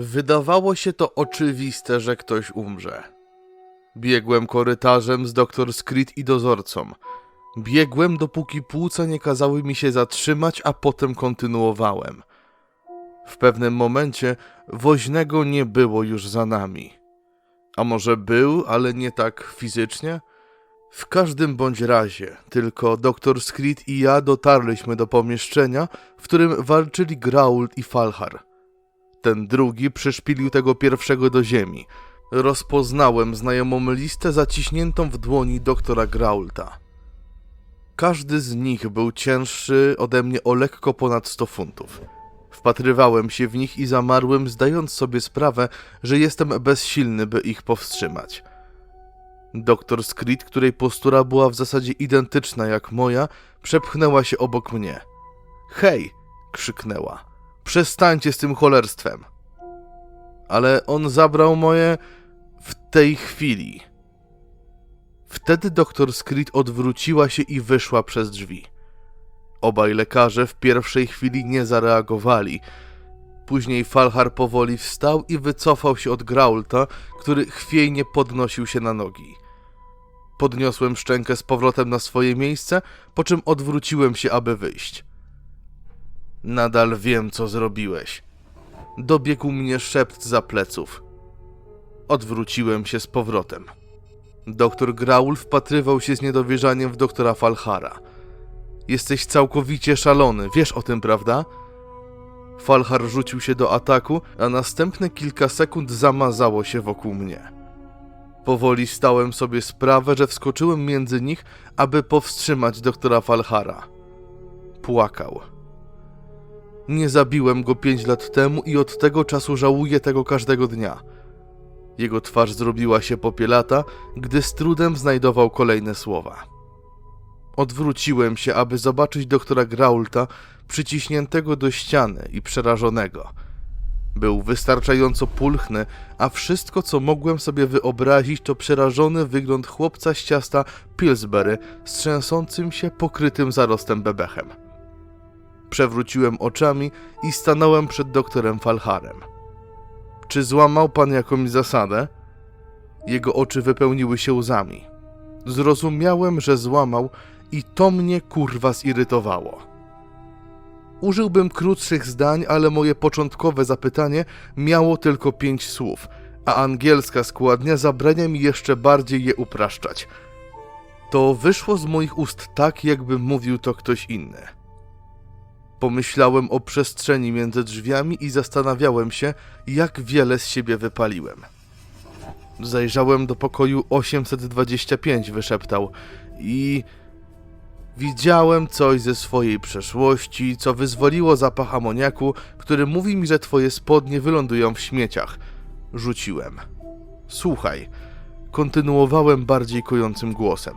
Wydawało się to oczywiste, że ktoś umrze. Biegłem korytarzem z doktor Screed i dozorcą. Biegłem, dopóki płuca nie kazały mi się zatrzymać, a potem kontynuowałem. W pewnym momencie woźnego nie było już za nami. A może był, ale nie tak fizycznie? W każdym bądź razie, tylko doktor Screed i ja dotarliśmy do pomieszczenia, w którym walczyli Grault i Falhar. Ten drugi przyszpilił tego pierwszego do ziemi. Rozpoznałem znajomą listę zaciśniętą w dłoni doktora Graulta. Każdy z nich był cięższy ode mnie o lekko ponad 100 funtów. Wpatrywałem się w nich i zamarłem, zdając sobie sprawę, że jestem bezsilny, by ich powstrzymać. Doktor Screed, której postura była w zasadzie identyczna jak moja, przepchnęła się obok mnie. Hej! krzyknęła. Przestańcie z tym cholerstwem. Ale on zabrał moje w tej chwili. Wtedy doktor Screed odwróciła się i wyszła przez drzwi. Obaj lekarze w pierwszej chwili nie zareagowali. Później Falhar powoli wstał i wycofał się od Graulta, który chwiejnie podnosił się na nogi. Podniosłem szczękę z powrotem na swoje miejsce, po czym odwróciłem się, aby wyjść. Nadal wiem, co zrobiłeś. Dobiegł mnie szept za pleców. Odwróciłem się z powrotem. Doktor Graul wpatrywał się z niedowierzaniem w doktora Falhara. Jesteś całkowicie szalony, wiesz o tym, prawda? Falhar rzucił się do ataku, a następne kilka sekund zamazało się wokół mnie. Powoli stałem sobie sprawę, że wskoczyłem między nich, aby powstrzymać doktora Falhara. Płakał. Nie zabiłem go pięć lat temu i od tego czasu żałuję tego każdego dnia. Jego twarz zrobiła się popielata, gdy z trudem znajdował kolejne słowa. Odwróciłem się, aby zobaczyć doktora Graulta przyciśniętego do ściany i przerażonego. Był wystarczająco pulchny, a wszystko, co mogłem sobie wyobrazić, to przerażony wygląd chłopca z ciasta Pillsbury z trzęsącym się, pokrytym zarostem bebechem. Przewróciłem oczami i stanąłem przed doktorem Falharem. Czy złamał pan jakąś zasadę? Jego oczy wypełniły się łzami. Zrozumiałem, że złamał i to mnie kurwa zirytowało. Użyłbym krótszych zdań, ale moje początkowe zapytanie miało tylko pięć słów, a angielska składnia zabrania mi jeszcze bardziej je upraszczać. To wyszło z moich ust tak, jakby mówił to ktoś inny. Pomyślałem o przestrzeni między drzwiami i zastanawiałem się, jak wiele z siebie wypaliłem. Zajrzałem do pokoju 825, wyszeptał, i widziałem coś ze swojej przeszłości, co wyzwoliło zapach amoniaku, który mówi mi, że twoje spodnie wylądują w śmieciach. Rzuciłem. Słuchaj, kontynuowałem bardziej kojącym głosem.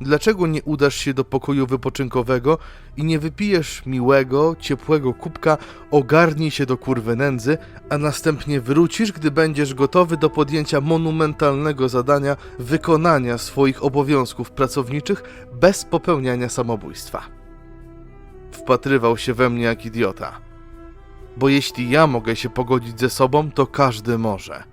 Dlaczego nie udasz się do pokoju wypoczynkowego i nie wypijesz miłego, ciepłego kubka, ogarnij się do kurwy nędzy, a następnie wrócisz, gdy będziesz gotowy do podjęcia monumentalnego zadania wykonania swoich obowiązków pracowniczych bez popełniania samobójstwa? Wpatrywał się we mnie jak idiota. Bo jeśli ja mogę się pogodzić ze sobą, to każdy może.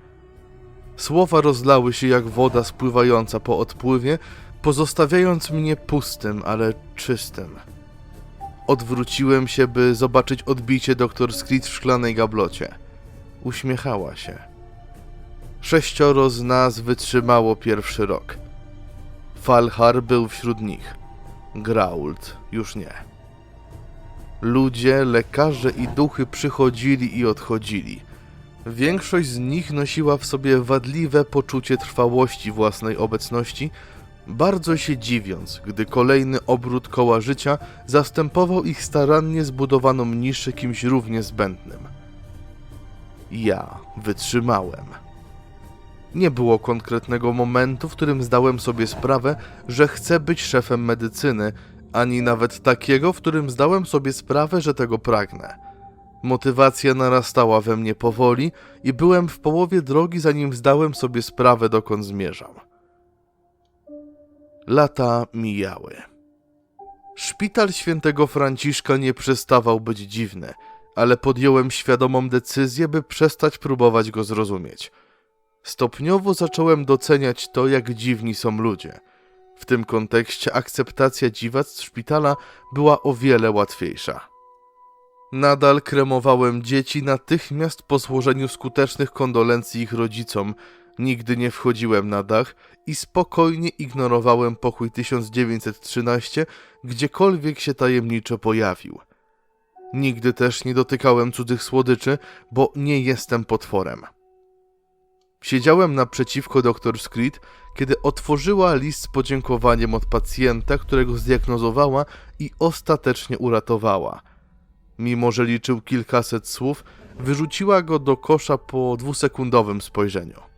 Słowa rozlały się jak woda spływająca po odpływie, pozostawiając mnie pustym, ale czystym. Odwróciłem się, by zobaczyć odbicie doktor Screed w szklanej gablocie. Uśmiechała się. Sześcioro z nas wytrzymało pierwszy rok. Falhar był wśród nich. Grault już nie. Ludzie, lekarze i duchy przychodzili i odchodzili. Większość z nich nosiła w sobie wadliwe poczucie trwałości własnej obecności, bardzo się dziwiąc, gdy kolejny obrót koła życia zastępował ich starannie zbudowaną niszę kimś równie zbędnym. Ja wytrzymałem. Nie było konkretnego momentu, w którym zdałem sobie sprawę, że chcę być szefem medycyny, ani nawet takiego, w którym zdałem sobie sprawę, że tego pragnę. Motywacja narastała we mnie powoli i byłem w połowie drogi, zanim zdałem sobie sprawę, dokąd zmierzam. Lata mijały. Szpital świętego Franciszka nie przestawał być dziwny, ale podjąłem świadomą decyzję, by przestać próbować go zrozumieć. Stopniowo zacząłem doceniać to, jak dziwni są ludzie. W tym kontekście akceptacja dziwactw szpitala była o wiele łatwiejsza. Nadal kremowałem dzieci natychmiast po złożeniu skutecznych kondolencji ich rodzicom. Nigdy nie wchodziłem na dach i spokojnie ignorowałem pokój 1913, gdziekolwiek się tajemniczo pojawił. Nigdy też nie dotykałem cudzych słodyczy, bo nie jestem potworem. Siedziałem naprzeciwko dr Screed, kiedy otworzyła list z podziękowaniem od pacjenta, którego zdiagnozowała i ostatecznie uratowała. Mimo, że liczył kilkaset słów, wyrzuciła go do kosza po dwusekundowym spojrzeniu.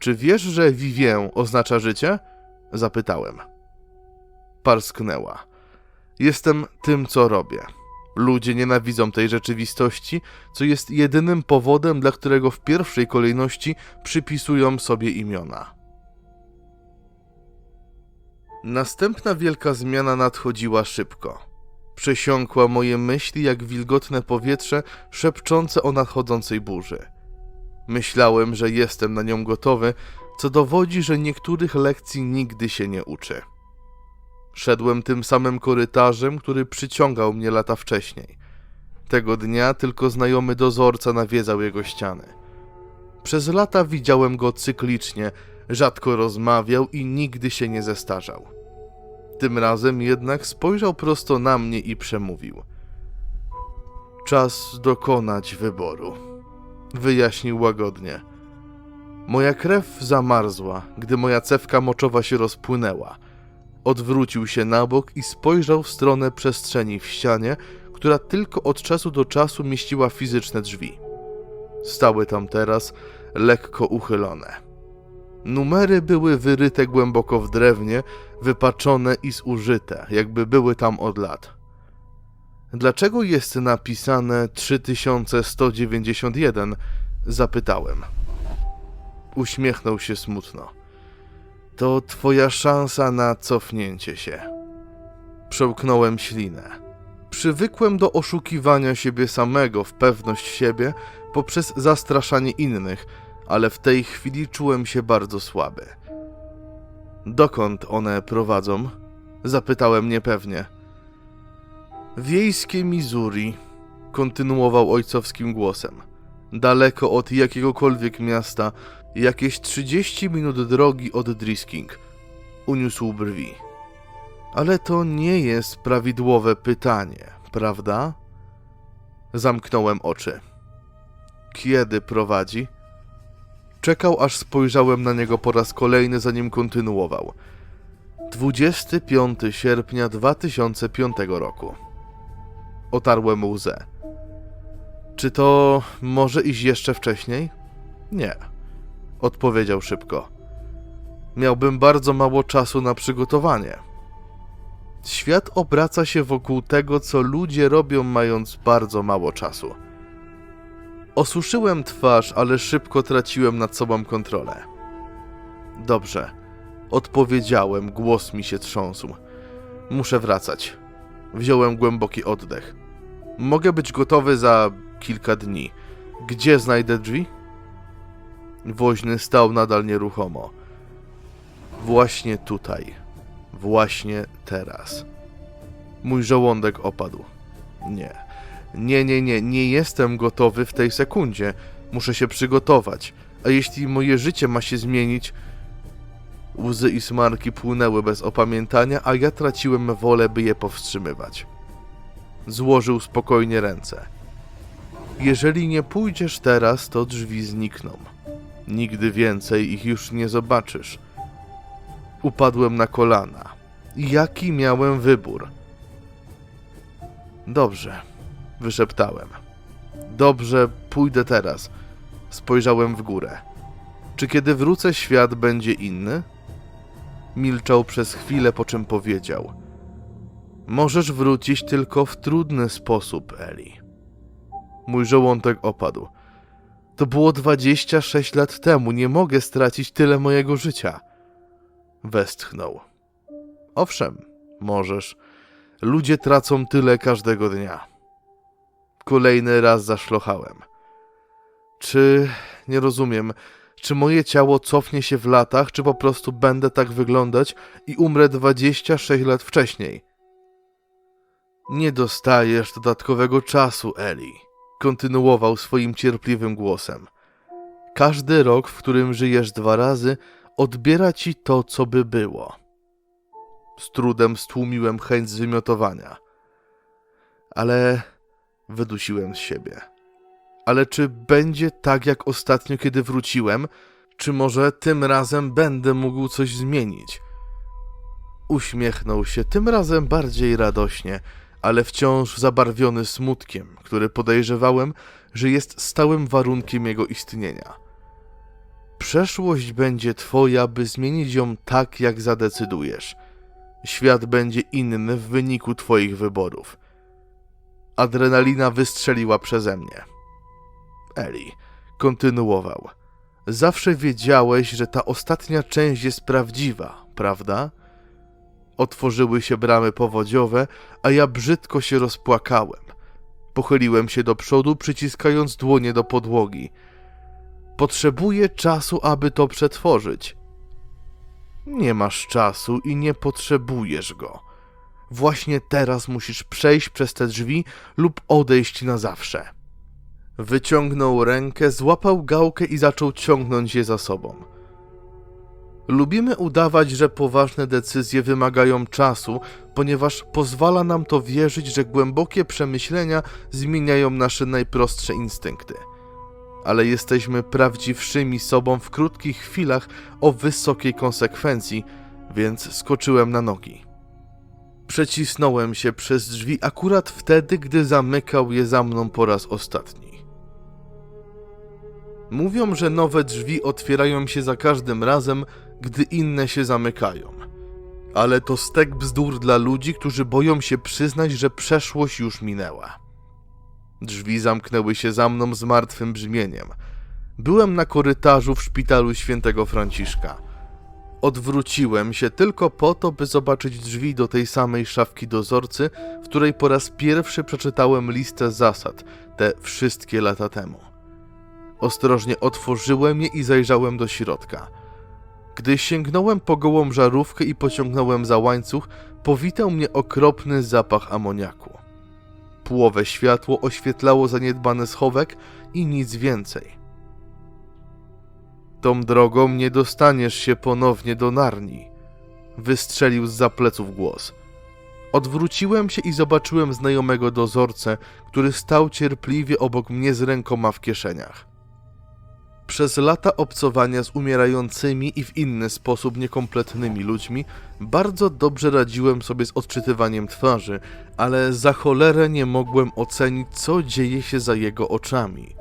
Czy wiesz, że Vivien oznacza życie? Zapytałem. Parsknęła. Jestem tym, co robię. Ludzie nienawidzą tej rzeczywistości, co jest jedynym powodem, dla którego w pierwszej kolejności przypisują sobie imiona. Następna wielka zmiana nadchodziła szybko. Przesiąkła moje myśli jak wilgotne powietrze szepczące o nadchodzącej burzy. Myślałem, że jestem na nią gotowy, co dowodzi, że niektórych lekcji nigdy się nie uczy. Szedłem tym samym korytarzem, który przyciągał mnie lata wcześniej. Tego dnia tylko znajomy dozorca nawiedzał jego ściany. Przez lata widziałem go cyklicznie, rzadko rozmawiał i nigdy się nie zestarzał. Tym razem jednak spojrzał prosto na mnie i przemówił. Czas dokonać wyboru, wyjaśnił łagodnie. Moja krew zamarzła, gdy moja cewka moczowa się rozpłynęła. Odwrócił się na bok i spojrzał w stronę przestrzeni w ścianie, która tylko od czasu do czasu mieściła fizyczne drzwi. Stały tam teraz, lekko uchylone. Numery były wyryte głęboko w drewnie, wypaczone i zużyte, jakby były tam od lat. Dlaczego jest napisane 3191? Zapytałem. Uśmiechnął się smutno. To twoja szansa na cofnięcie się. Przełknąłem ślinę. Przywykłem do oszukiwania siebie samego w pewność siebie poprzez zastraszanie innych, ale w tej chwili czułem się bardzo słaby. Dokąd one prowadzą? Zapytałem niepewnie. Wiejskie Missouri, kontynuował ojcowskim głosem. Daleko od jakiegokolwiek miasta, jakieś 30 minut drogi od Drisking. Uniósł brwi. Ale to nie jest prawidłowe pytanie, prawda? Zamknąłem oczy. Kiedy prowadzi? Czekał, aż spojrzałem na niego po raz kolejny, zanim kontynuował. 25 sierpnia 2005 roku. Otarłem łzę. Czy to może iść jeszcze wcześniej? Nie, odpowiedział szybko. Miałbym bardzo mało czasu na przygotowanie. Świat obraca się wokół tego, co ludzie robią, mając bardzo mało czasu. Osuszyłem twarz, ale szybko traciłem nad sobą kontrolę. Dobrze, odpowiedziałem, głos mi się trząsł. Muszę wracać. Wziąłem głęboki oddech. Mogę być gotowy za kilka dni. Gdzie znajdę drzwi? Woźny stał nadal nieruchomo. Właśnie tutaj. Właśnie teraz. Mój żołądek opadł. Nie. Nie, nie, nie, nie jestem gotowy w tej sekundzie. Muszę się przygotować. A jeśli moje życie ma się zmienić. Łzy i smarki płynęły bez opamiętania, a ja traciłem wolę, by je powstrzymywać. Złożył spokojnie ręce. Jeżeli nie pójdziesz teraz, to drzwi znikną. Nigdy więcej ich już nie zobaczysz. Upadłem na kolana. Jaki miałem wybór? Dobrze, wyszeptałem. Dobrze, pójdę teraz. Spojrzałem w górę. Czy kiedy wrócę, świat będzie inny? Milczał przez chwilę, po czym powiedział: Możesz wrócić tylko w trudny sposób, Eli. Mój żołądek opadł. To było 26 lat temu, nie mogę stracić tyle mojego życia. Westchnął. Owszem, możesz. Ludzie tracą tyle każdego dnia. Kolejny raz zaszlochałem. Czy nie rozumiem, czy moje ciało cofnie się w latach, czy po prostu będę tak wyglądać i umrę 26 lat wcześniej? Nie dostajesz dodatkowego czasu, Eli, kontynuował swoim cierpliwym głosem. Każdy rok, w którym żyjesz dwa razy, odbiera ci to, co by było. Z trudem stłumiłem chęć zwymiotowania. Ale wydusiłem z siebie. Ale czy będzie tak jak ostatnio, kiedy wróciłem? Czy może tym razem będę mógł coś zmienić? Uśmiechnął się, tym razem bardziej radośnie, ale wciąż zabarwiony smutkiem, który podejrzewałem, że jest stałym warunkiem jego istnienia. Przeszłość będzie twoja, by zmienić ją tak, jak zadecydujesz. Świat będzie inny w wyniku twoich wyborów. Adrenalina wystrzeliła przeze mnie. Eli kontynuował. Zawsze wiedziałeś, że ta ostatnia część jest prawdziwa, prawda? Otworzyły się bramy powodziowe, a ja brzydko się rozpłakałem. Pochyliłem się do przodu, przyciskając dłonie do podłogi. Potrzebuję czasu, aby to przetworzyć. Nie masz czasu i nie potrzebujesz go. Właśnie teraz musisz przejść przez te drzwi lub odejść na zawsze. Wyciągnął rękę, złapał gałkę i zaczął ciągnąć je za sobą. Lubimy udawać, że poważne decyzje wymagają czasu, ponieważ pozwala nam to wierzyć, że głębokie przemyślenia zmieniają nasze najprostsze instynkty. Ale jesteśmy prawdziwszymi sobą w krótkich chwilach o wysokiej konsekwencji, więc skoczyłem na nogi. Przecisnąłem się przez drzwi akurat wtedy, gdy zamykał je za mną po raz ostatni. Mówią, że nowe drzwi otwierają się za każdym razem, gdy inne się zamykają. Ale to stek bzdur dla ludzi, którzy boją się przyznać, że przeszłość już minęła. Drzwi zamknęły się za mną z martwym brzmieniem. Byłem na korytarzu w szpitalu świętego Franciszka. Odwróciłem się tylko po to, by zobaczyć drzwi do tej samej szafki dozorcy, w której po raz pierwszy przeczytałem listę zasad, te wszystkie lata temu. Ostrożnie otworzyłem je i zajrzałem do środka. Gdy sięgnąłem po gołą żarówkę i pociągnąłem za łańcuch, powitał mnie okropny zapach amoniaku. Płowe światło oświetlało zaniedbany schowek i nic więcej. Tą drogą nie dostaniesz się ponownie do Narni, wystrzelił z pleców głos. Odwróciłem się i zobaczyłem znajomego dozorcę, który stał cierpliwie obok mnie z rękoma w kieszeniach. Przez lata obcowania z umierającymi i w inny sposób niekompletnymi ludźmi bardzo dobrze radziłem sobie z odczytywaniem twarzy, ale za cholerę nie mogłem ocenić, co dzieje się za jego oczami.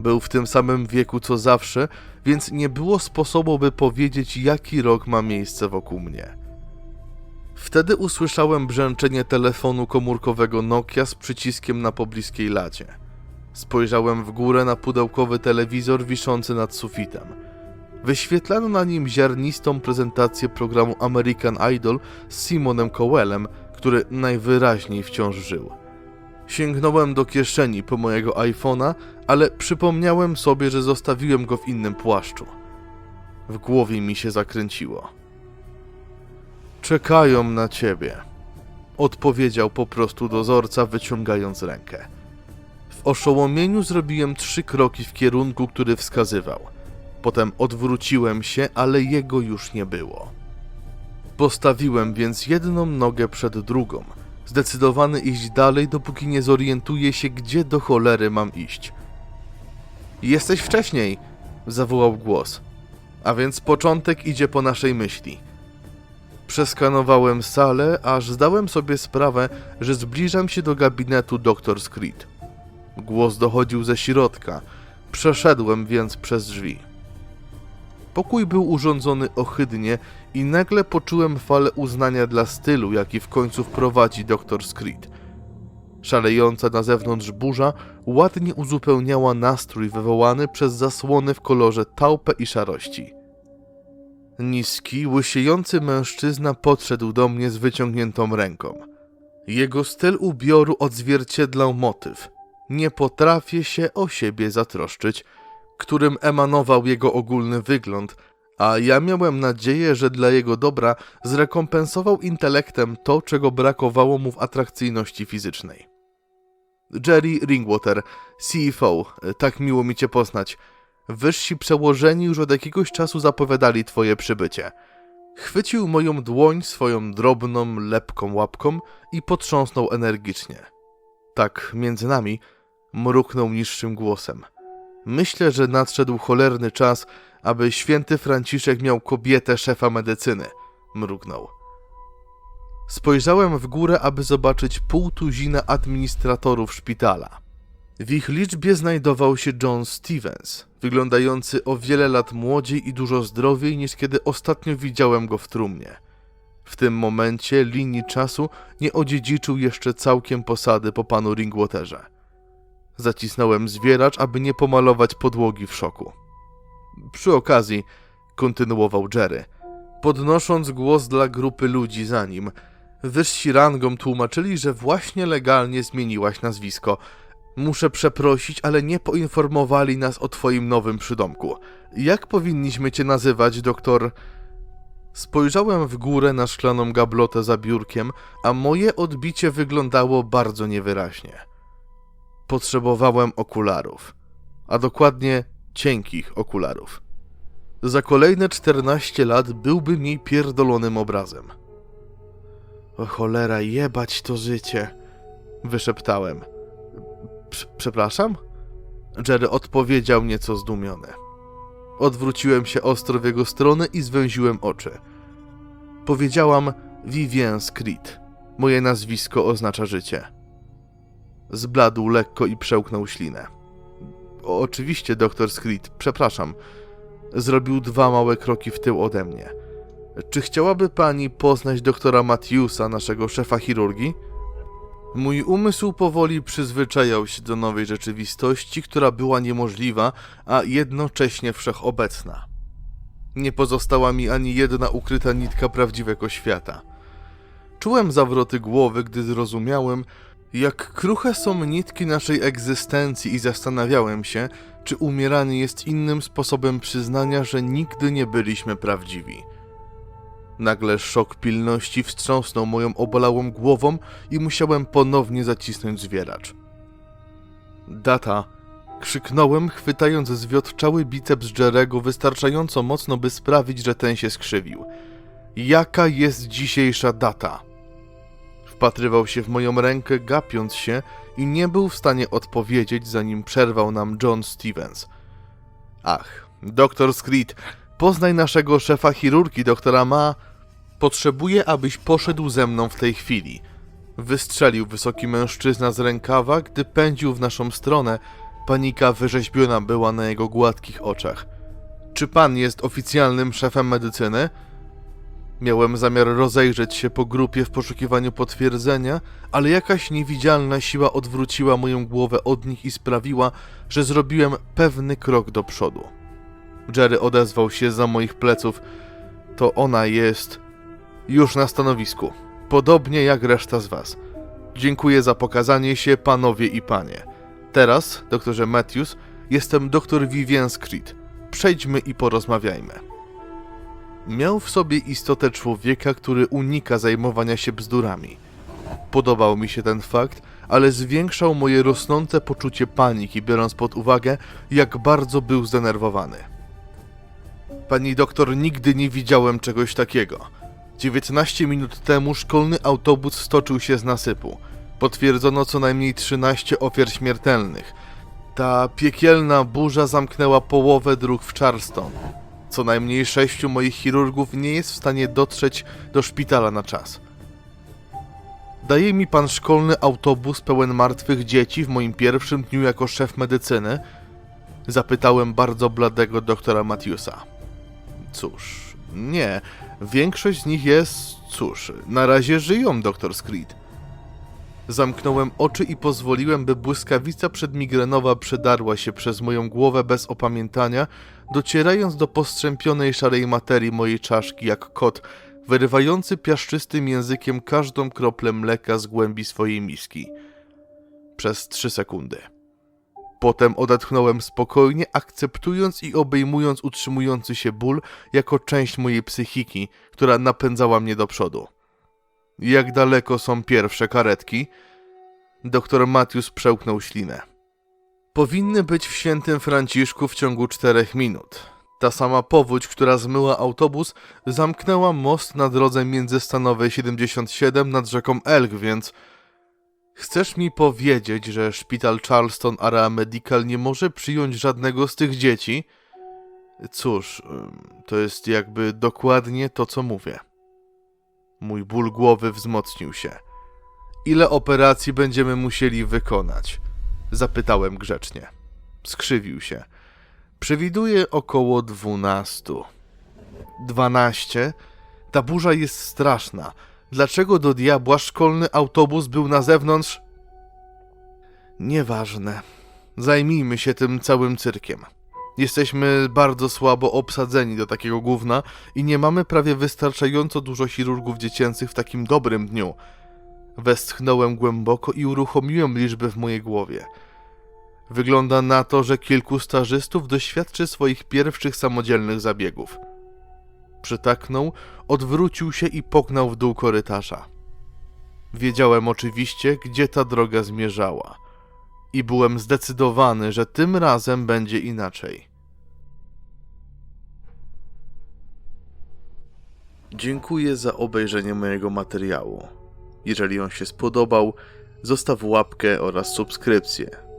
Był w tym samym wieku co zawsze, więc nie było sposobu, by powiedzieć, jaki rok ma miejsce wokół mnie. Wtedy usłyszałem brzęczenie telefonu komórkowego Nokia z przyciskiem na pobliskiej lacie. Spojrzałem w górę na pudełkowy telewizor wiszący nad sufitem. Wyświetlano na nim ziarnistą prezentację programu American Idol z Simonem Cowellem, który najwyraźniej wciąż żył. Sięgnąłem do kieszeni po mojego iPhone'a, ale przypomniałem sobie, że zostawiłem go w innym płaszczu. W głowie mi się zakręciło. Czekają na ciebie, odpowiedział po prostu dozorca, wyciągając rękę. W oszołomieniu zrobiłem trzy kroki w kierunku, który wskazywał. Potem odwróciłem się, ale jego już nie było. Postawiłem więc jedną nogę przed drugą, zdecydowany iść dalej, dopóki nie zorientuję się, gdzie do cholery mam iść. Jesteś wcześniej, zawołał głos. A więc początek idzie po naszej myśli. Przeskanowałem salę, aż zdałem sobie sprawę, że zbliżam się do gabinetu dr Screed. Głos dochodził ze środka. Przeszedłem więc przez drzwi. Pokój był urządzony ohydnie i nagle poczułem falę uznania dla stylu, jaki w końcu wprowadzi dr Screed. Szalejąca na zewnątrz burza ładnie uzupełniała nastrój wywołany przez zasłony w kolorze taupe i szarości. Niski, łysiejący mężczyzna podszedł do mnie z wyciągniętą ręką. Jego styl ubioru odzwierciedlał motyw – nie potrafię się o siebie zatroszczyć, którym emanował jego ogólny wygląd, a ja miałem nadzieję, że dla jego dobra zrekompensował intelektem to, czego brakowało mu w atrakcyjności fizycznej. Jerry Ringwater, CFO, tak miło mi cię poznać. Wyżsi przełożeni już od jakiegoś czasu zapowiadali twoje przybycie. Chwycił moją dłoń swoją drobną, lepką łapką i potrząsnął energicznie. Tak, między nami, mruknął niższym głosem. Myślę, że nadszedł cholerny czas, aby święty Franciszek miał kobietę szefa medycyny, mrugnął. Spojrzałem w górę, aby zobaczyć pół tuzina administratorów szpitala. W ich liczbie znajdował się John Stevens, wyglądający o wiele lat młodziej i dużo zdrowiej niż kiedy ostatnio widziałem go w trumnie. W tym momencie linii czasu nie odziedziczył jeszcze całkiem posady po panu Ringwaterze. Zacisnąłem zwieracz, aby nie pomalować podłogi w szoku. Przy okazji, kontynuował Jerry, podnosząc głos dla grupy ludzi za nim, wyżsi rangą tłumaczyli, że właśnie legalnie zmieniłaś nazwisko. Muszę przeprosić, ale nie poinformowali nas o twoim nowym przydomku. Jak powinniśmy cię nazywać, doktor... Spojrzałem w górę na szklaną gablotę za biurkiem, a moje odbicie wyglądało bardzo niewyraźnie. Potrzebowałem okularów, a dokładnie cienkich okularów. Za kolejne 14 lat byłbym jej pierdolonym obrazem. O cholera, jebać to życie, wyszeptałem. Prz- Przepraszam? Jerry odpowiedział nieco zdumiony. Odwróciłem się ostro w jego stronę i zwęziłem oczy. Powiedziałam Vivien Screed. Moje nazwisko oznacza życie. Zbladł lekko i przełknął ślinę. Oczywiście, doktor Screed, przepraszam. Zrobił dwa małe kroki w tył ode mnie. Czy chciałaby pani poznać doktora Matthewsa, naszego szefa chirurgii? Mój umysł powoli przyzwyczajał się do nowej rzeczywistości, która była niemożliwa, a jednocześnie wszechobecna. Nie pozostała mi ani jedna ukryta nitka prawdziwego świata. Czułem zawroty głowy, gdy zrozumiałem, jak kruche są nitki naszej egzystencji i zastanawiałem się, czy umieranie jest innym sposobem przyznania, że nigdy nie byliśmy prawdziwi. Nagle szok pilności wstrząsnął moją obolałą głową i musiałem ponownie zacisnąć zwieracz. Data! Krzyknąłem, chwytając zwiotczały biceps Jerego wystarczająco mocno, by sprawić, że ten się skrzywił. Jaka jest dzisiejsza data? Wpatrywał się w moją rękę, gapiąc się i nie był w stanie odpowiedzieć, zanim przerwał nam John Stevens. Ach, doktor Screed, poznaj naszego szefa chirurgii, doktora Ma. Potrzebuję, abyś poszedł ze mną w tej chwili. Wystrzelił wysoki mężczyzna z rękawa, gdy pędził w naszą stronę. Panika wyrzeźbiona była na jego gładkich oczach. Czy pan jest oficjalnym szefem medycyny? Miałem zamiar rozejrzeć się po grupie w poszukiwaniu potwierdzenia, ale jakaś niewidzialna siła odwróciła moją głowę od nich i sprawiła, że zrobiłem pewny krok do przodu. Jerry odezwał się za moich pleców. To ona jest już na stanowisku, podobnie jak reszta z was. Dziękuję za pokazanie się, panowie i panie. Teraz, doktorze Matthews, jestem doktor Vivien Screed. Przejdźmy i porozmawiajmy. Miał w sobie istotę człowieka, który unika zajmowania się bzdurami. Podobał mi się ten fakt, ale zwiększał moje rosnące poczucie paniki, biorąc pod uwagę, jak bardzo był zdenerwowany. Pani doktor, nigdy nie widziałem czegoś takiego. 19 minut temu szkolny autobus stoczył się z nasypu. Potwierdzono co najmniej 13 ofiar śmiertelnych. Ta piekielna burza zamknęła połowę dróg w Charleston. Co najmniej sześciu moich chirurgów nie jest w stanie dotrzeć do szpitala na czas. Daje mi pan szkolny autobus pełen martwych dzieci w moim pierwszym dniu jako szef medycyny? Zapytałem bardzo bladego doktora Matthewsa. Cóż, nie. Większość z nich jest, cóż, na razie żyją, doktor Screed. Zamknąłem oczy i pozwoliłem, by błyskawica przedmigrenowa przedarła się przez moją głowę bez opamiętania, docierając do postrzępionej szarej materii mojej czaszki jak kot, wyrywający piaszczystym językiem każdą kroplę mleka z głębi swojej miski. Przez trzy sekundy. Potem odetchnąłem spokojnie, akceptując i obejmując utrzymujący się ból jako część mojej psychiki, która napędzała mnie do przodu. Jak daleko są pierwsze karetki? Doktor Matius przełknął ślinę. Powinny być w świętym Franciszku w ciągu czterech minut. Ta sama powódź, która zmyła autobus, zamknęła most na drodze międzystanowej 77 nad rzeką Elk, więc... Chcesz mi powiedzieć, że szpital Charleston Area Medical nie może przyjąć żadnego z tych dzieci? Cóż, to jest jakby dokładnie to, co mówię. Mój ból głowy wzmocnił się. Ile operacji będziemy musieli wykonać? Zapytałem grzecznie. Skrzywił się. Przewiduję około dwunastu. Dwanaście? Ta burza jest straszna. Dlaczego do diabła szkolny autobus był na zewnątrz? Nieważne. Zajmijmy się tym całym cyrkiem. Jesteśmy bardzo słabo obsadzeni do takiego gówna i nie mamy prawie wystarczająco dużo chirurgów dziecięcych w takim dobrym dniu. Westchnąłem głęboko i uruchomiłem liczby w mojej głowie. Wygląda na to, że kilku stażystów doświadczy swoich pierwszych samodzielnych zabiegów. Przytaknął, odwrócił się i pognał w dół korytarza. Wiedziałem oczywiście, gdzie ta droga zmierzała. I byłem zdecydowany, że tym razem będzie inaczej. Dziękuję za obejrzenie mojego materiału. Jeżeli on się spodobał, zostaw łapkę oraz subskrypcję,